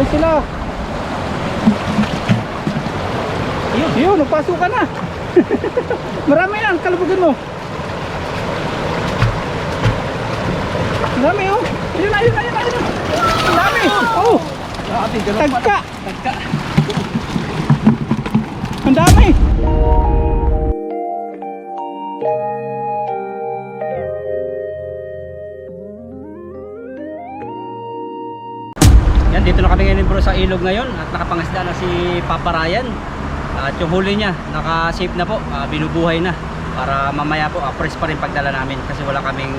Nandiyan sila. Yun, yun, napasok ka na. Marami yan, kalabagan mo. Marami oh. Ayun, ayun, ayun, ayun. Dami. Oh, tagka. Tagka. Ang dami. Yan, dito na kami ngayon bro sa ilog ngayon at nakapangasda na si Papa Ryan. At yung huli niya, naka-safe na po, ah, binubuhay na. Para mamaya po, ah, fresh pa rin pagdala namin kasi wala kaming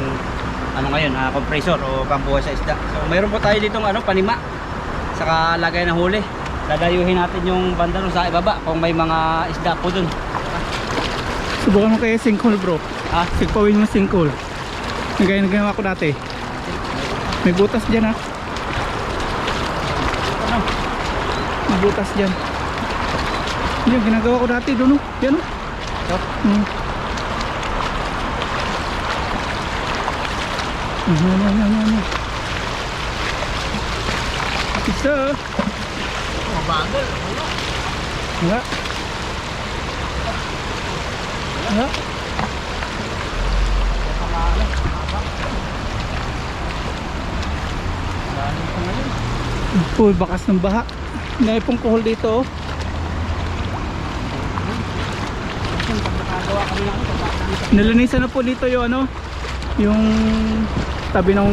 ano ngayon, ah, compressor o pambuhay sa isda. So mayroon po tayo ditong ano, panima. Saka lagay ng huli. Dadayuhin natin yung banda ron sa ibaba kung may mga isda po dun. Subukan mo kaya sinkhole bro. Ah, Sigpawin mo sinkhole. Yung gaya na ginawa ko dati. May butas dyan ha. ano? May butas dyan. Yung ginagawa ko dati doon oh. Yan oh. Ito? Hmm. Yan, yan, yan, yan, yan. Isa. Mabagal. Wala. Wala. Ngayon. Full bakas ng baha. Dahil pong kuhol dito oh. Nilinisan na po dito yung ano, yung tabi ng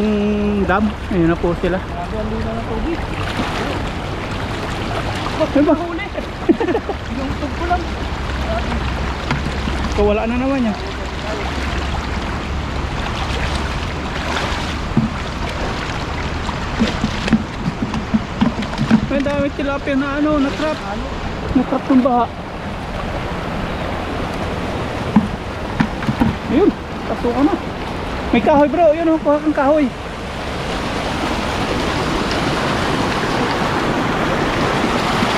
dam. Ayun na po sila. Grabe ang lino ng tubig. Ano ba? Yung tug ko lang. Kawala na naman yan. May dami tilapia na ano, na trap. Na trap ng baha. Ayun, pasukan na. May kahoy bro, yun oh, kuha kang kahoy.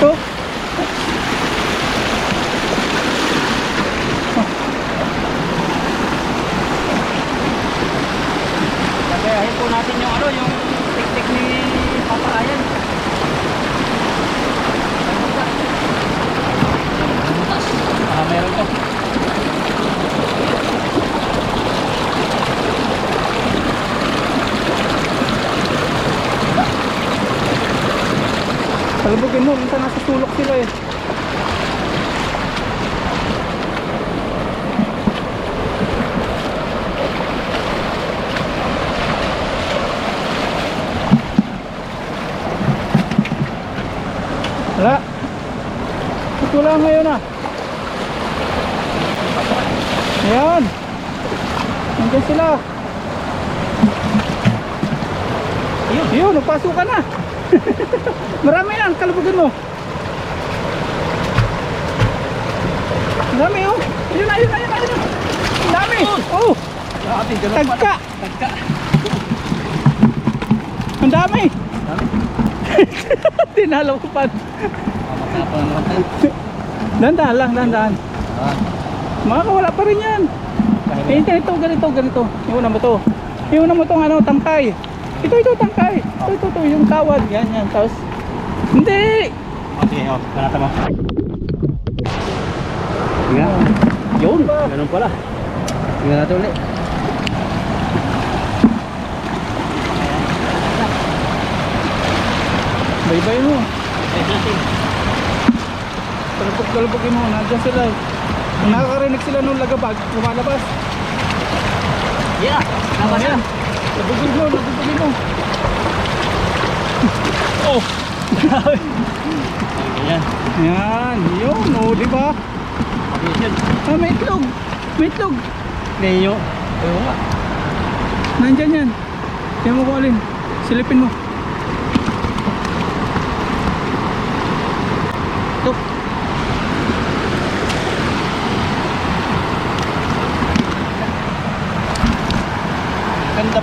Ito. Gagayahin po natin yung ano, yung teknik ni Papa Ryan. Ah, meron to. Talbogin mo, minsan nasa sulok sila eh. Wala. Ito lang ngayon ah. Ayan. Nandiyan sila. Yun, yun, napasok ka na. Marami yan, kalabagan mo. Marami oh. Ayun, ayun, ayun, ayun. Ang dami. Oh, tagka. Tagka. Ang dami. Tinalo ko pa. Ah. Dandahan lang, dandahan. Ah, Makakawala pa rin yan. Eh, ganito, ganito, ganito. Yung una mo to. Yung una mo tong ano, tangkay. Ito, ito, tangkay. Ito, ito, ito, yung kawad. Yan, yan. Tapos, hindi. oh, sige, oh, panata mo. Nga. Yun, ganun pala. Tingnan natin ulit. Bye-bye mo. Eh, natin. Talapag-talapagin mo, nandiyan sila. Kung nakakarinig sila nung lagabag, lumalabas. Yeah, tama na. Labugin mo, labugin mo. oh! Ayan. Yan, yun, oh, di ba? Yun. Ah, may itlog. May itlog. Oo nga. Nandyan yan. Tingnan mo kung alin. Silipin mo.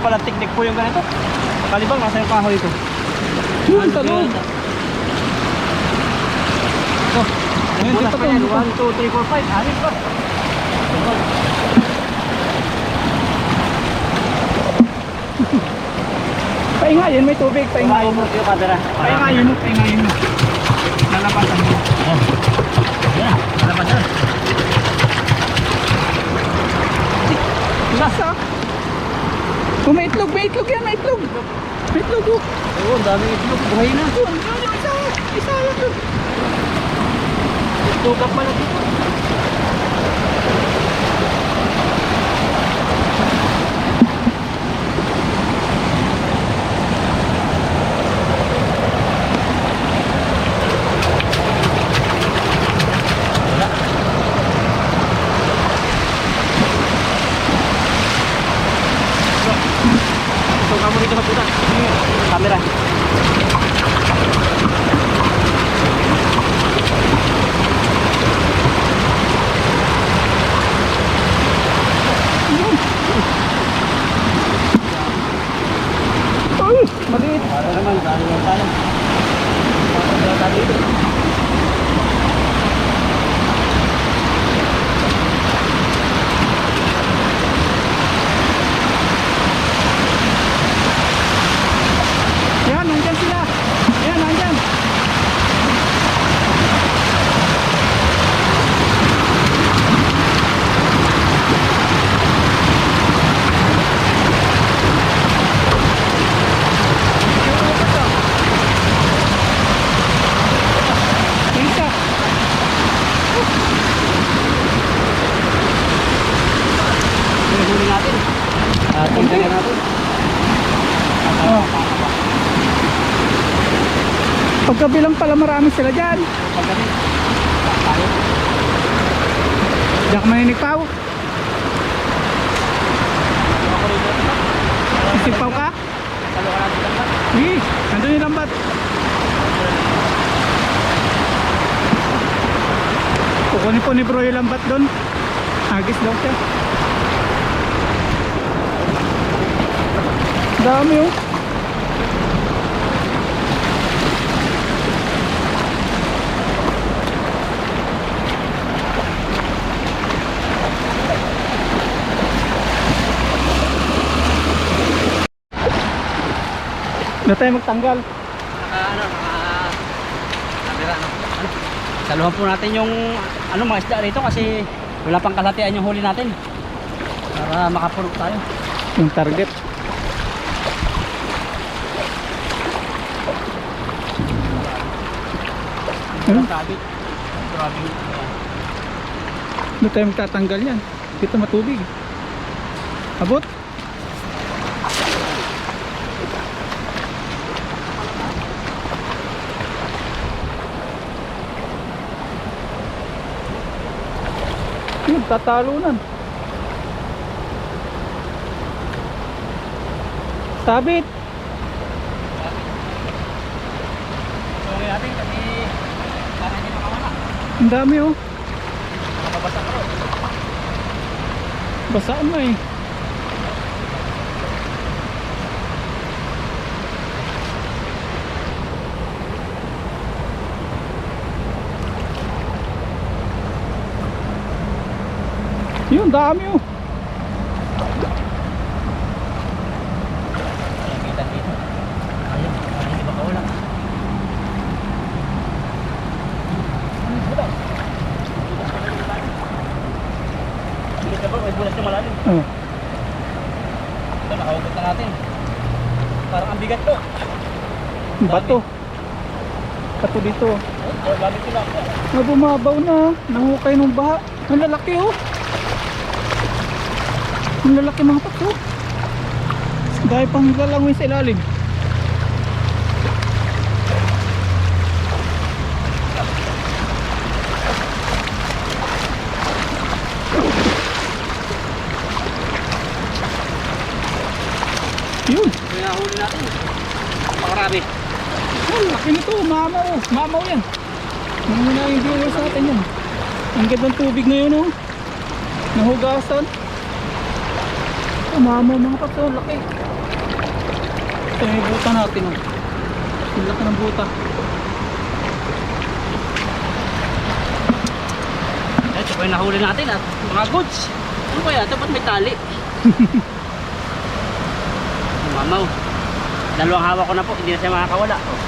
Pala teknik po yung ganito. Kalibang, nasa yung kahoy ko. Yun. Ito. Ayun, Bulas dito pa yan. dito. 1, 2, 3, 4, 5. Anin pa. Paingayin, may tubig. Paingayin mo. Paingayin mo, paingayin mo. Lalabasan mo. Yan, lalabas na. Lasa. Oh, may itlog, may itlog yan, may itlog. May itlog, oh. Oo, ang daming itlog. Buhay na. Yun, yun, yung isa. Isa lang yun. Tugap pala dito. Tugap mo dito magpunta. Camera. Ay, maliit. Para naman, dali lang tayo. Para tayo dito. Yan, nandyan sila. Yan, nandyan. Yung isa. Yung huli natin. Ah, tingnan natin. Oh. Pagkabilang pala marami sila dyan. Pa. Ako rito. Isipaw ka? Ka. Hindi, nandun yung lambat. Kukunin po ni bro yung lambat doon. Agis daw siya. Dami oh. Na tayo magtanggal. Naka, ano, naka... Ano? Saluhan po natin yung ano mga isda rito kasi wala pang kalatian yung huli natin. Para makapulog tayo. Yung target. Grabe. Doon tayo magtatanggal yan. Dito matubig. Abot. Yun, tatalunan. Sabit. So ngayon natin kasi para hindi makawala. Ang dami oh. Nakabasa ka rin. Basaan mo eh. Yun, dami oh. Ayan, kita dito. Ayun, para hindi makawala. Bilis na ba? May bulas na malalim. Oh. Ito, nakahugot na natin. Parang ang bigat to. Bato. Bato dito. Oh, gamit sila. Na bumabaw na. Nangukay ng baha. Ang lalaki oh. Ang lalaki mga pato. Dahil pang lalangoy sa ilalim. Yun. Ito yung nahuli natin. Pakarami. Oh, laki nito, mamaw. Mamaw yan. Muna yung viewers natin yan. Ang ganda ng tubig ngayon oh. Nahugasan. Oh, mamaw mga paps, oh, laki. Ito yung buta natin oh. Ang laki ng buta. Ito po yung nahuli natin at mga goods. Ano kaya? Ba't may tali? Mamaw. Dalawang hawak ko na po, hindi na siya makakawala. Oh.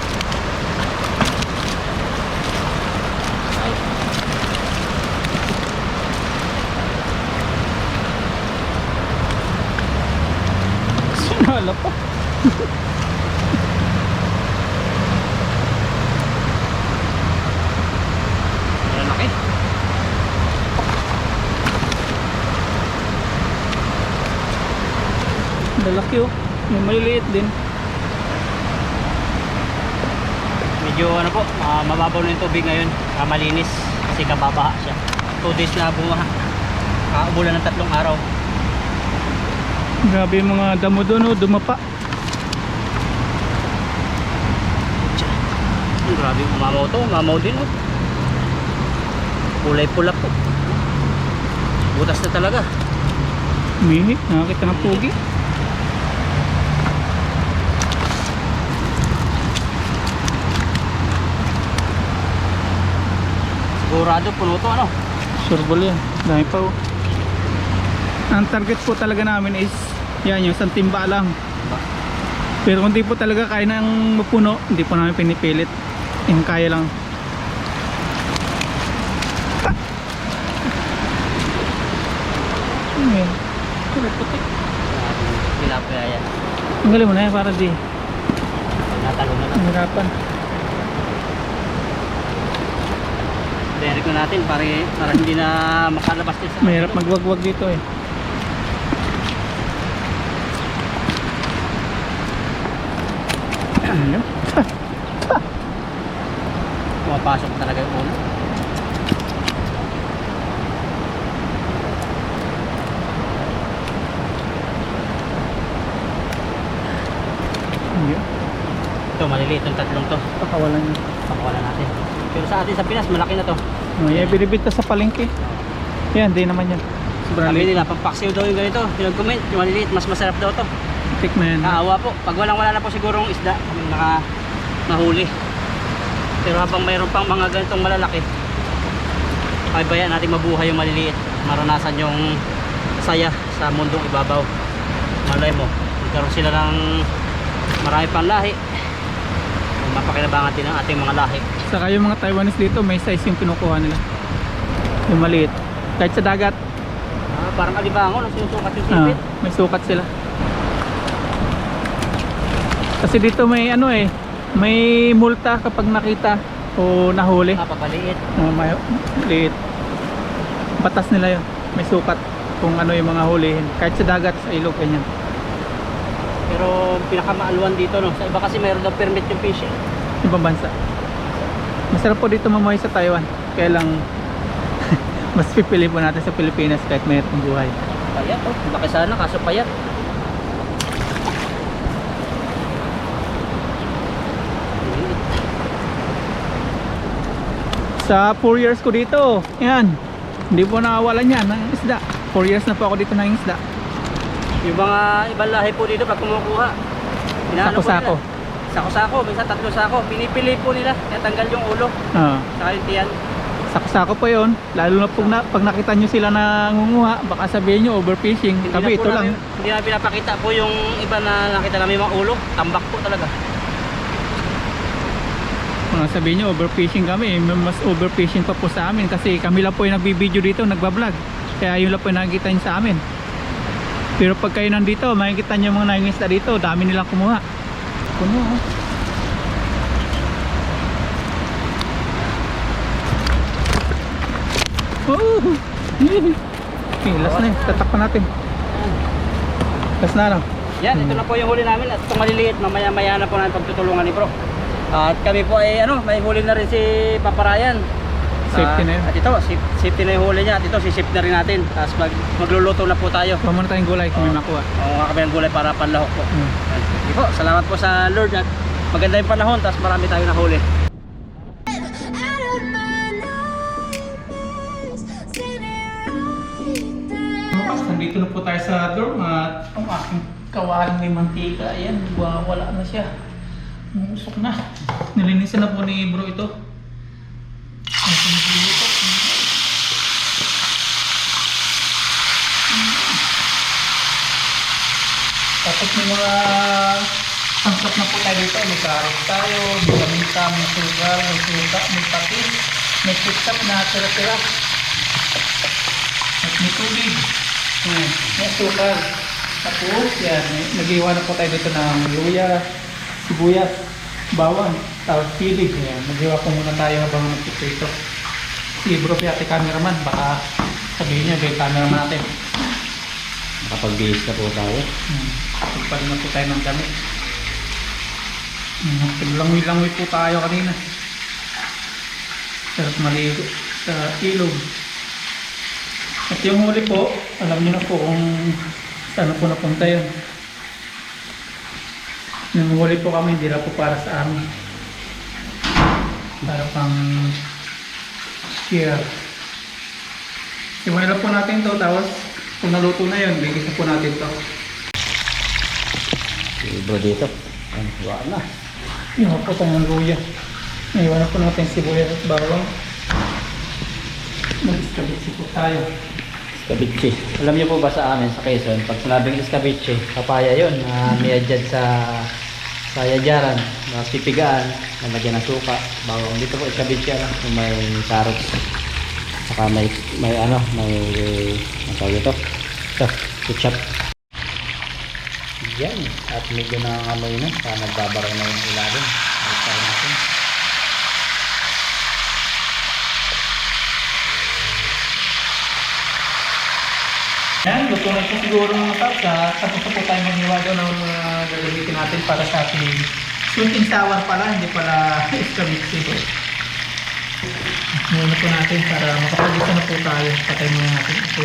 Ay. Sinala pa. Ang laki. Lalaki oh. Yung maliliit din. Medyo ano po, ah, mababaw na yung tubig ngayon. Ah, malinis kasi kababaha siya. 2 days na bumaha. Kaubulan ng tatlong araw. Grabe yung mga damo doon oh. Dumapa. Grabe, umamaw to. Umamaw din. Oh. Kulay pula po. Butas na talaga. Mihi. Nakakita ng pugi. Sigurado puno to ano. Surbol yan. Dahil pa oh. Ang target po talaga namin is yan yung isang timba lang. Pero kung di po talaga kaya ng mapuno, hindi po namin pinipilit. Yung kaya lang. Pa! Ano yan? Kulay puti. Tilapia yan. Ang galing mo na yan para di Natalo na lang. mahirapan. Derek na natin para, para hindi na makalabas din sa Mahirap magwagwag dito eh. Ayun. Pumapasok talaga yung ulo. Ayun. Ito, maliliit yung tatlong to. Pakawalan niya. Pakawalan natin. Pero sa atin sa Pinas, malaki na to. Oh, yan, binibita sa palengke. Yan, di naman yan. Sobrang Sabi nila, pampaksiw daw yung ganito. Pinag-comment, yung maliliit, mas masarap daw to. Tik na yan. Kaawa po. Pag walang wala na po sigurong isda, yung naka nahuli. Pero habang mayroon pang mga ganitong malalaki, pabayaan natin mabuhay yung maliliit. Maranasan yung saya sa mundong ibabaw. Malay mo, magkaroon sila ng marami pang lahi. Mapakinabangan din ang ating mga lahi. Saka yung mga Taiwanese dito, may size yung kinukuha nila. Yung maliit. Kahit sa dagat, Ah, parang alibangon, ang sinusukat yung ah, sipit. may sukat sila. Kasi dito may ano eh, may multa kapag nakita o nahuli. Ah, papaliit. Uh, may liit. Batas nila yun. May sukat kung ano yung mga hulihin. Kahit sa dagat, sa ilog, ganyan. Pero pinakamaaluan dito, no? Sa iba kasi mayroon daw permit yung fishing. Ibang bansa. Masarap po dito mamuhay sa Taiwan. Kaya lang, mas pipili po natin sa Pilipinas kahit ang buhay. Payat, oh. Laki sana, kaso payat. Sa 4 years ko dito, yan. Hindi po nakawalan yan ng isda. 4 years na po ako dito ng isda. Yung mga ibang lahi po dito pag kumukuha, Sako-sako. Sako-sako, minsan tatlo sako. Pinipili po nila, kaya tanggal yung ulo. Ah, Saka yung tiyan. sako-sako po yun. Lalo na pag, na pag nakita nyo sila na ngunguha, baka sabihin nyo overfishing. Hindi po ito lang. namin- Hindi na pinapakita po yung iba na nakita namin mga ulo. Tambak po talaga. Mga sabihin nyo, overfishing kami. Mas overfishing pa po sa amin kasi kami lang po yung nagbibideo dito, nagbablog. Kaya yun lang po yung nakikita nyo sa amin. Pero pag kayo nandito, makikita nyo mga nangingisda dito, dami nilang kumuha. Puno oh. Oh! Okay, last na eh. Tatakpan natin. Last na ano? Yan, ito na po yung huli namin. At itong maliliit, mamaya-maya na po namin pagtutulungan ni Bro. At kami po ay ano, may huli na rin si Papa Ryan. Safety Ah, na yun. At ito, saf- safety na yung huli niya. At ito, sisip na rin natin. Tapos mag, magluluto na po tayo. Kuha muna tayong gulay kung may makuha. Oo nga kami ng gulay para panlahok po. Hmm. Sige po, salamat po sa Lord at maganda yung panahon. Tapos marami tayo nahuli. Out of my nightmares, sitting right there. Bukas, nandito na po tayo sa dorm at ang aking kawaling may mantika, ayan, wa- wala na siya. Usok na. Nilinisan na po ni bro ito. Tapos may mga Pangsap na po tayo dito. May carrot tayo, may lamita, may sugar, may suka, may patis, may ketchup na tira-tira. At may tubig. Hmm. May sukal. Tapos, yan. Nag-iwan na po tayo dito ng luya, sibuyas, bawang, tapos pilig. Yan. Nag-iwan po muna tayo habang nagpiprito. Si bro, piyate cameraman, baka sabihin niya, gay cameraman natin. Nakapag-bihis na po tayo. Hmm. Pagpalit na po tayo ng damit. Hmm. Paglangoy-langoy po tayo kanina. Sarap maligo sa ilog. At yung huli po, alam niyo na po kung saan po napunta yun. Yung huli po kami, hindi na po para sa amin. Para pang share. Lang po natin to tapos kung naluto na yun, bigis na po natin to. Bro dito. Ayan, wala na. Iwan po tayo ng luya. Iwan na po natin sibuyas at bawang. Mag-escabitsi po tayo. Escabeche. Alam niyo po ba sa amin sa Quezon, pag sinabing escabeche, papaya yun, na may adjad sa sa yajaran, na pipigaan, na lagyan ng suka, bawang. Dito po escabeche ano, may carrots. Saka may may ano, may ano tawag ito? Ito, ketchup. Yan. At medyo nangangamoy na. Kaya nagbabaraw na yung ilalim. Ay, natin. Yan, luto na po siguro mga paps. ha? Tapos na po tayo maghiwa ng mga gagamitin natin para sa ating sweet and sour pala, hindi pala escabitsi po. Muna po natin para makapagisa na po tayo. Patay muna natin ito.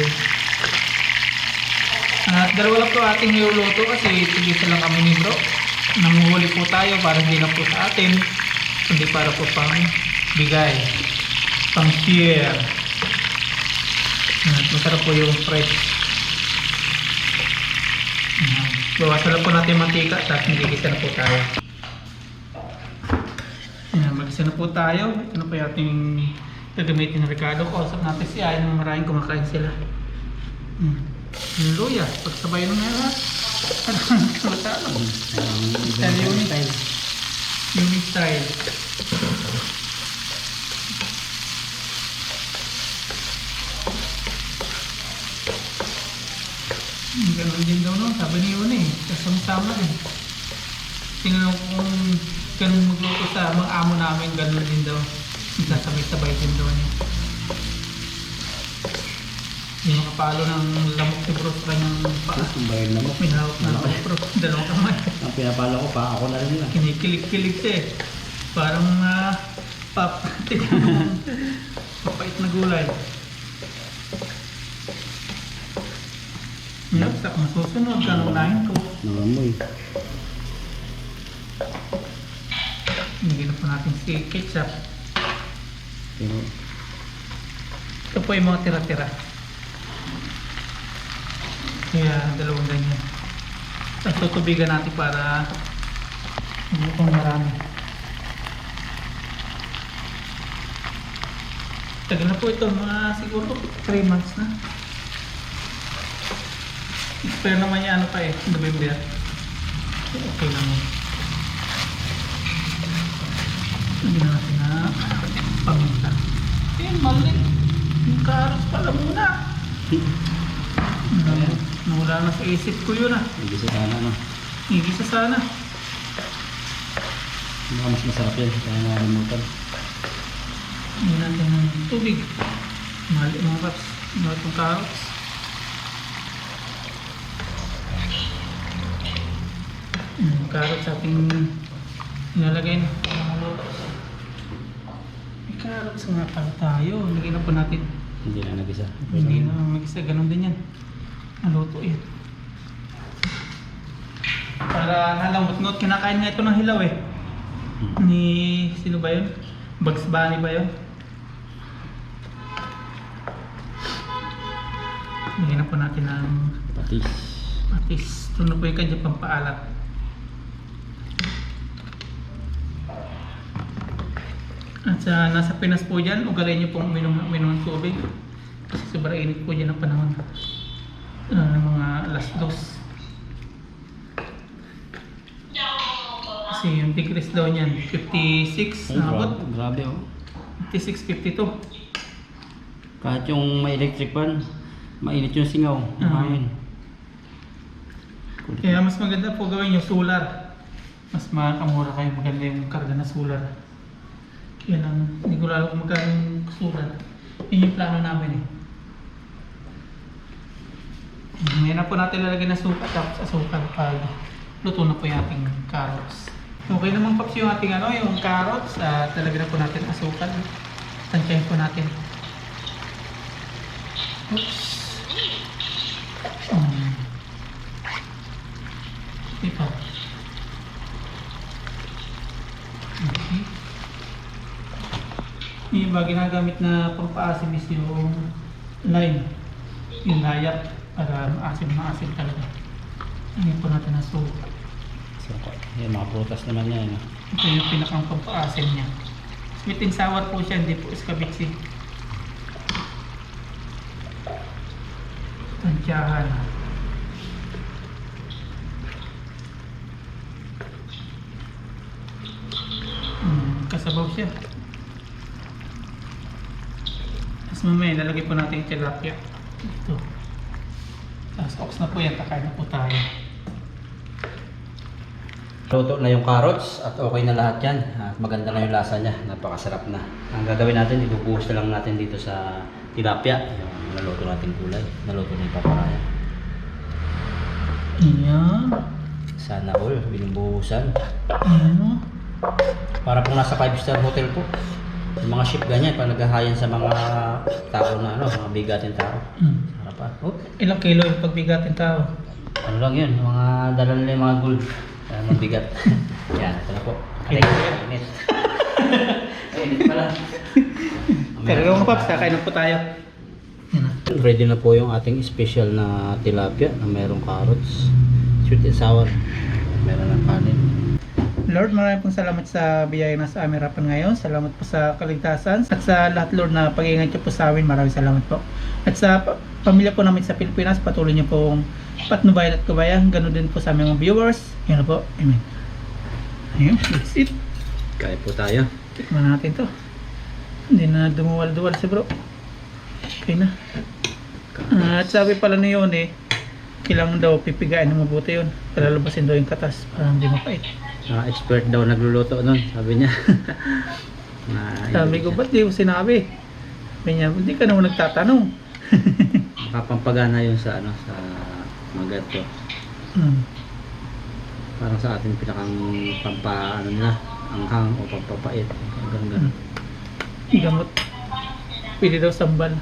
At dalawa lang po ating niluluto kasi tigisa lang kami ni bro. Nanguhuli po tayo para hindi lang po sa atin, kundi para po pang bigay, pang share. At masarap po yung fresh. Bawasan lang po natin yung mantika, tapos magigisa na po tayo. Ayan, magisa na po tayo. Ito na po yung ating gagamitin ng Ricardo. Kausap natin si Ayan, maraming kumakain sila. Hmm. Yung luya, pagsabay nung nga. Parang matalo. Style unit. Unit style. Hmm, Ganun din daw no, sabi ni Yun eh, kasama rin. Tingnan ko kung ganun magluto sa mga amo namin, ganun din daw. Sasabay-sabay din daw niya. Yung mga palo ng lamok ni Bro sa kanyang paa. Na mo. May hawak na ako Bro, dalawang kamay. Ang pinapala ko pa, ako na rin lang. Kinikilig-kilig siya eh. Parang uh, pap, papait na gulay. Yup, sa masusunod, kanunahin ko. Nangamoy. Hindi na po natin si ketchup. Pero, Ito po yung mga tira-tira. Kaya dalawang ganyan. Tapos tutubigan natin para hindi pong marami. Tagal na po ito, mga siguro 3 months na. Expire naman yan ano pa eh, November. Okay lang yun. Hindi na natin na paminta. Eh, mali. Yung carrots pala muna. Nawala, nawala na sa isip ko yun ah. hindi sa sana, no? Igisa sana. Baka mas masarap yan, kaya nakalimutan. Hindi natin ng tubig. Mali mga paps. Mali itong Yung carrots ating nilalagay na. May carrots nga pala tayo. Lagyan na po natin. Hindi na nag-isa. Hindi na mag-isa. Ganun din yan. Naluto yan. Para nalamot-ngot. Kinakain nga ito ng hilaw eh. Ni sino ba yun? Bugs Bunny ba yun? Lagyan na po natin ng Patis. patis. Ito na po yung kanya pampaalat. At sa nasa Pinas po dyan, ugalay niyo pong uminom, uminom ng tubig. Kasi sobrang init po dyan ang panahon. Uh, mga alas dos. Kasi yung degrees daw niyan, 56 Ay, na abot. grabe, oh. 56, 52. Kahit yung may electric fan, mainit yung singaw. Ah. Ayun. Kulit. Kaya mas maganda po gawin yung solar. Mas makakamura kayo maganda yung karga na solar. Yan ang, hindi ko lalo kung magkano yung solar. Yun yung plano namin eh. Ngayon na po natin lalagyan ng suka tapos asukal pag luto na po yung ating carrots. Okay naman paps yung ating ano, yung carrots. at lalagyan na po natin asukal. Tansyahin po natin. Oops. Um. Okay. Yung iba ginagamit na pampaasim is yung lime. Yung layat para maasim na asim talaga. Ngayon po natin ang suka. So, yan, mga prutas naman yan. ah. Ito yung pinakang pampaasim niya. Sweet and sour po siya, hindi po iskabiksi. Tansyahan. Hmm, kasabaw siya. Tapos mamaya, lalagay po natin yung tilapia. Ito. Tapos ox na po yan, kakain na po tayo. Luto na yung carrots at okay na lahat yan. At maganda na yung lasa niya. Napakasarap na. Ang gagawin natin, ibubuhos na lang natin dito sa tilapia. Yung naluto natin gulay. Naluto na yung paparaya. Ayan. Sana all, binubuhusan. Ayan o. Para pong nasa 5 star hotel po. Yung mga ship ganyan, pag naghahayan sa mga tao na ano, mga bigatin tao. Hmm. Harapan. Oh, Ilang kilo yung pagbigatin tao? ano lang yun, mga dala nila yung mga gold. Kaya mabigat. Yan, ito na po. Init. Init. Init pala. Talaga mga paps, kakain po tayo. Yan na. Ready na po yung ating special na tilapia na mayroong carrots, sweet and sour. Meron ng kanin. Lord, maraming pong salamat sa biyaya na sa aming harapan ngayon. Salamat po sa kaligtasan. At sa lahat, Lord, na pag-iingat niyo po sa amin. Maraming salamat po. At sa pa- pamilya po namin sa Pilipinas, patuloy niyo pong patnubayan at kabayan. Ganun din po sa aming mga viewers. Yan po. Amen. Ayun, that's it. Kain po tayo. Tikman natin to. Hindi na dumuwal-duwal si bro. Okay na. At sabi pala ni yun eh, kailangan daw pipigain ng mabuti yun. Palalabasin daw yung katas para hindi mapait. Ah, expert daw nagluluto nun, sabi niya. Na, Sabi ko, ba't di mo sinabi? Sabi niya, hindi ka naman nagtatanong. Makapampagana yun sa ano sa mga ganito. Hmm. Parang sa atin pinakang pampa ano na, anghang o pampapait. Ganun ganun. Gamot. Pili daw sambal.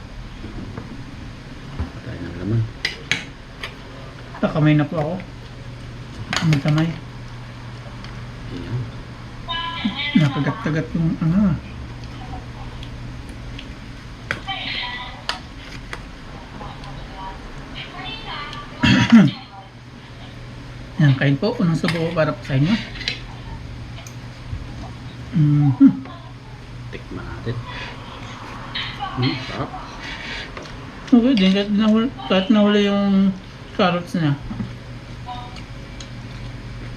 Tayo ng laman. Nakamay na po ako. Ang kamay. Ayan. Nakagat-kagat yung ano. Yan, kain po. Unang subo para po sa inyo. Mhm. Tikman natin. Hmm, sarap. Okay din, kahit nahuli, kahit nahuli yung carrots niya.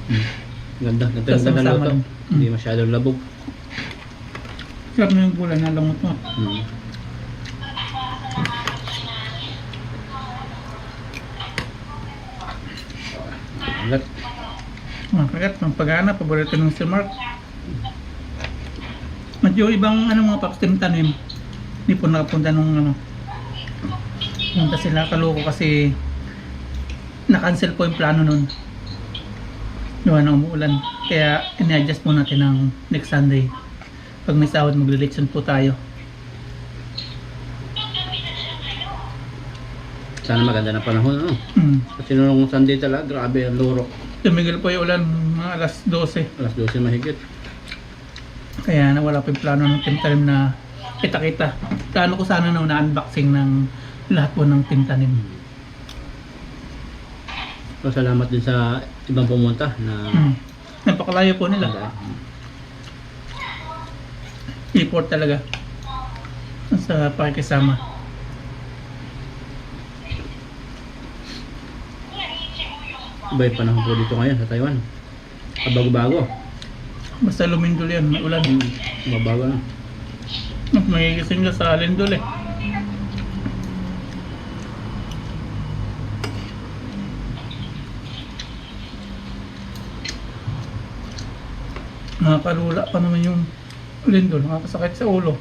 Hmm. Ganda, ganda, Tas ganda sama-sama luto. lang. Hindi masyadong labog. Sarap na yung gulay na langot mo. Hmm. Alat. Mga kagat, ng pag-ana, paborito ng Sir Mark. At yung ibang ano, mga paps tanim, hindi po nakapunta nung ano. Punta sila kaloko kasi na-cancel po yung plano nun. Yung ano, umuulan. Kaya in-adjust po natin ng next Sunday. Pag may sahod, magre-election po tayo. Sana maganda na panahon, ano? Hmm. Kasi nung Sunday talaga, grabe ang luro. Tumigil po yung ulan mga alas 12. Alas 12 mahigit. Kaya nawala pa yung plano ng team tanim na kita-kita. Plano ko sana na na-unboxing ng lahat po ng team tanim. So, salamat din sa ibang pumunta na Hmm. Napakalayo po nila. Import talaga. Sa pakikisama. Iba yung panahon po dito ngayon sa Taiwan. Kabago-bago. Basta lumindol yan, may ulan. Hmm. Mabagal na. Mas magigising ka sa lindol eh. Nakakalula pa naman yung lindol, nakakasakit sa ulo.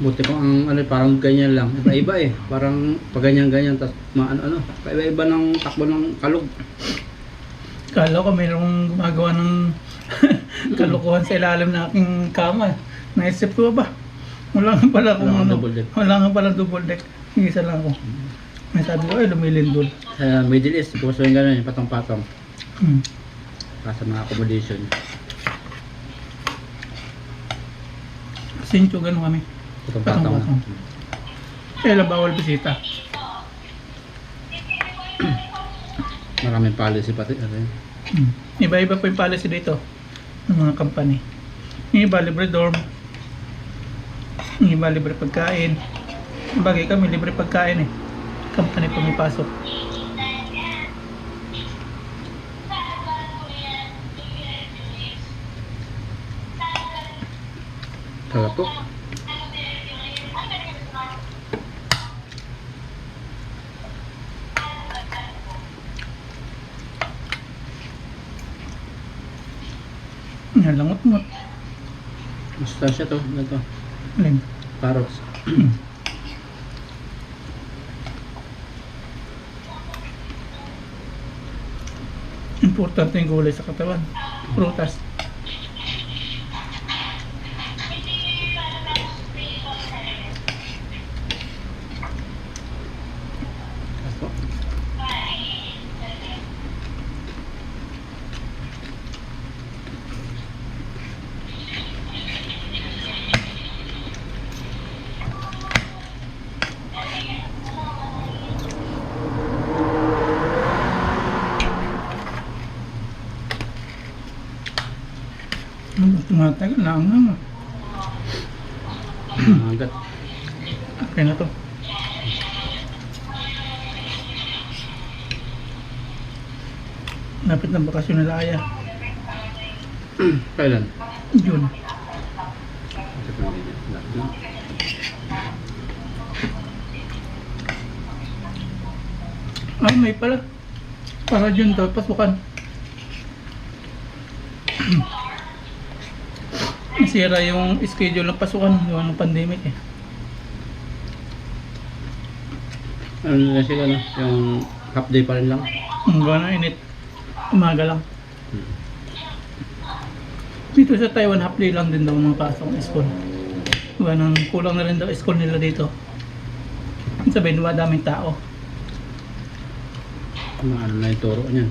Buti ko ang ano, parang ganyan lang. Iba-iba eh. Parang pag ganyan-ganyan, tapos maano ano. Iba-iba ng takbo ng kalog. Kala ko mayroong gumagawa ng kalokohan sa ilalim ng aking kama. Naisip ko ba? Wala nga pala kung ano. double deck. Wala nga pala double deck. Isa lang ako. May sabi ko, ay lumilindol. Sa Middle East, gusto yung gano'n, patong-patong. Hmm. Para sa mga accommodation. Sincho, ganun kami. Patong-patong. Patong-patong. Kailan bawal bisita? Maraming policy pati. Ano yun? Hmm. Iba-iba po yung policy dito ng mga company. Yung iba libre dorm. Yung iba libre pagkain. Bagay kami libre pagkain eh. Company pumipasok. Sarap po. Yan langot mo. Mustansya to. Ano to? Alin? Carrots. Importante yung gulay sa katawan. Prutas. Apo. Ano, tumatagal na ang nga. Magat. Okay na to. Napit ng bakasyon nila Aya. Kailan? June. Na. Ah, may pala. Para June daw, pasukan. Nasira yung schedule ng pasukan gawa ng pandemic eh. Ano na sila no? Yung half day pa rin lang. Ang gawa ng init. Umaga lang. Hmm. Dito sa Taiwan, half day lang din daw ng pasok ng school. Gawa ng kulang na rin daw school nila dito. Sabihin, daming tao. Ano na yung turo niyan.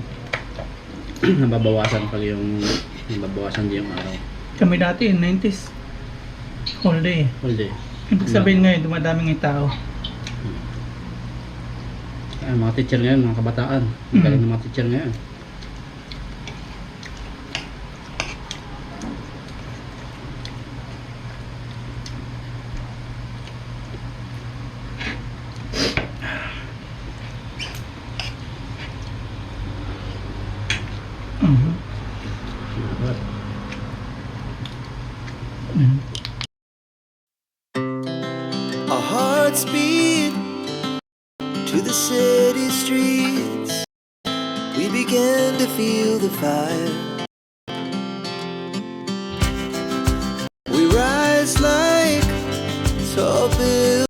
nababawasan pag yung nababawasan din yung araw. Kami dati, 90s. All day. All day. Ibig sabihin ngayon, dumadaming yung tao. Ay, mga teacher ngayon, mga kabataan. Ang Mm. galing ng mga teacher ngayon.